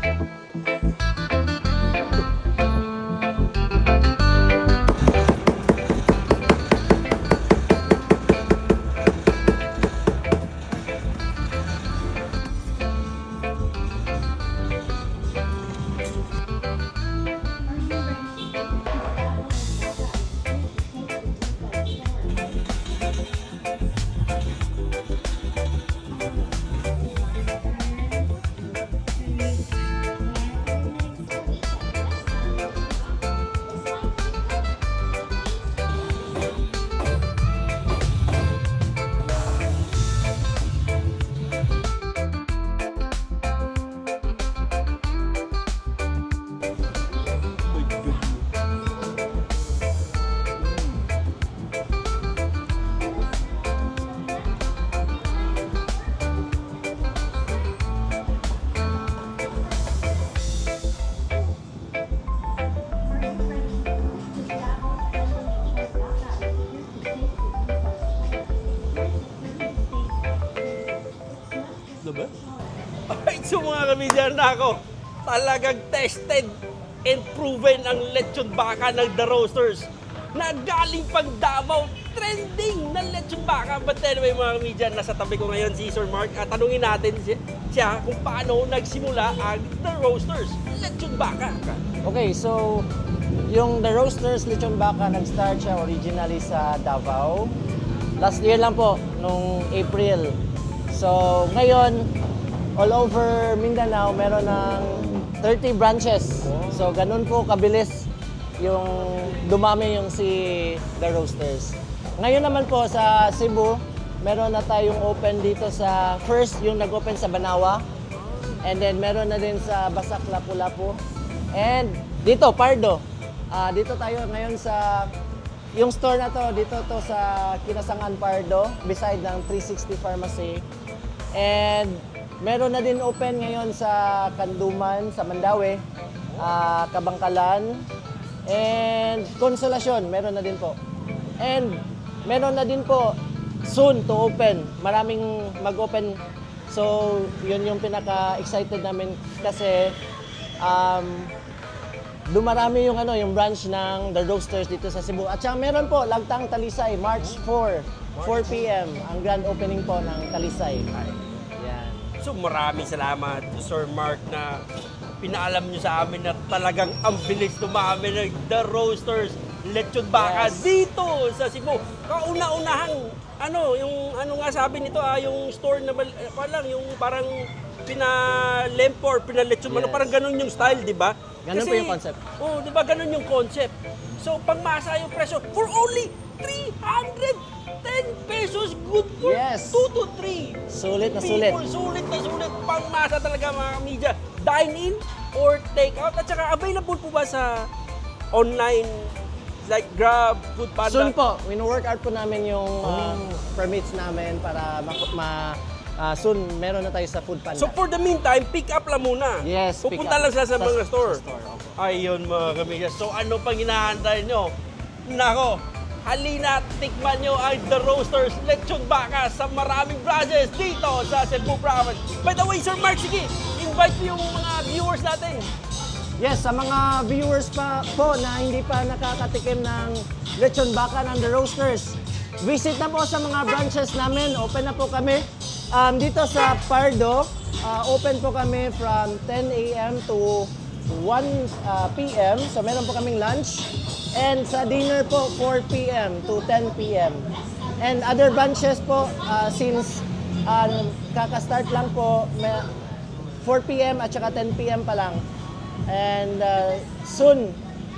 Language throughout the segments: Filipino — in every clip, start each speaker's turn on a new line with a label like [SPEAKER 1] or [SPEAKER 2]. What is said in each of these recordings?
[SPEAKER 1] Thank you. Alright, so mga kamidyan na ako, talagang tested and proven ang lechon baka ng The Roasters na galing pang Davao, trending na lechon baka. But anyway mga kamidyan, nasa tabi ko ngayon si Sir Mark at tanungin natin si- siya kung paano nagsimula ang The Roasters, lechon baka.
[SPEAKER 2] Okay, so yung The Roasters Lechon Baka nag-start siya originally sa Davao. Last year lang po, nung April. So ngayon, all over Mindanao, meron ng 30 branches. So ganun po kabilis yung dumami yung si The Roasters. Ngayon naman po sa Cebu, meron na tayong open dito sa first yung nag-open sa Banawa. And then meron na din sa Basak Lapu-Lapu. And dito, Pardo. Ah, dito tayo ngayon sa yung store na to, dito to sa Kinasangan Pardo, beside ng 360 Pharmacy. And meron na din open ngayon sa Kanduman, sa Mandawi, ah, Kabangkalan, and Consolacion, meron na din po. And meron na din po soon to open. Maraming mag-open. So, yun yung pinaka-excited namin kasi um, dumarami yung ano yung branch ng The Roasters dito sa Cebu. At saka meron po Lagtang Talisay March 4, 4 p.m. ang grand opening po ng Talisay.
[SPEAKER 1] So maraming salamat Sir Mark na pinaalam niyo sa amin na talagang ang bilis dumami ng The Roasters Lechon Baka
[SPEAKER 2] Yes.
[SPEAKER 1] dito sa Cebu. Kauna-unahang ano, yung ano nga sabi nito ah, yung store na eh, pa lang yung parang pinalempor, pinalechon, ano
[SPEAKER 2] Yes.
[SPEAKER 1] parang ganun yung style, di ba?
[SPEAKER 2] Ganun po yung concept.
[SPEAKER 1] Oh, di ba ganun yung concept. So pangmasa yung presyo for only 310 pesos. Good for
[SPEAKER 2] Yes.
[SPEAKER 1] 2 to 3
[SPEAKER 2] Sulit na sulit.
[SPEAKER 1] People, sulit na sulit. Pangmasa talaga mga media. Dine-in or take-out. At saka available po ba sa online like Grab, Food Panda?
[SPEAKER 2] Soon po, wino-work out po namin yung uh, permits namin para ma, ma ah, soon meron na tayo sa Food Panda.
[SPEAKER 1] So for the meantime, pick up lang muna.
[SPEAKER 2] Yes, pick
[SPEAKER 1] Pupunta
[SPEAKER 2] up.
[SPEAKER 1] lang sila sa,
[SPEAKER 2] Sa-
[SPEAKER 1] mga
[SPEAKER 2] sa
[SPEAKER 1] store.
[SPEAKER 2] store, opo.
[SPEAKER 1] Ayun mga kamiga. So ano pang hinahantay nyo? Nako, halina, tikman nyo ang The Roasters Lechon Baka sa maraming branches dito sa Cebu Province. By the way, Sir Mark, sige, invite mo yung mga viewers natin.
[SPEAKER 2] Yes, sa mga viewers pa po na hindi pa nakakatikim ng lechon baka ng The Roasters, visit na po sa mga branches namin. Open na po kami. Um, dito sa Pardo, uh, open po kami from 10 a.m. to 1 uh, p.m. So meron po kaming lunch. And sa dinner po, 4 p.m. to 10 p.m. And other branches po, uh, since uh, kaka-start lang po, may, 4 p.m. at saka 10 p.m. pa lang. And uh, soon,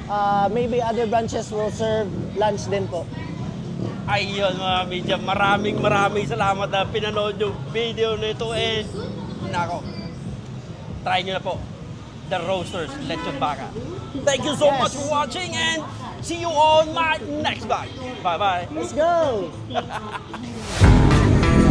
[SPEAKER 2] uh, maybe other branches will serve lunch din po.
[SPEAKER 1] Ayun mga media, maraming maraming salamat na pinanood yung video na ito and nako, try nyo na po the Roasters Lechon Baka. Thank you so
[SPEAKER 2] yes.
[SPEAKER 1] much for watching and see you on my next vlog. Bye-bye.
[SPEAKER 2] Let's go!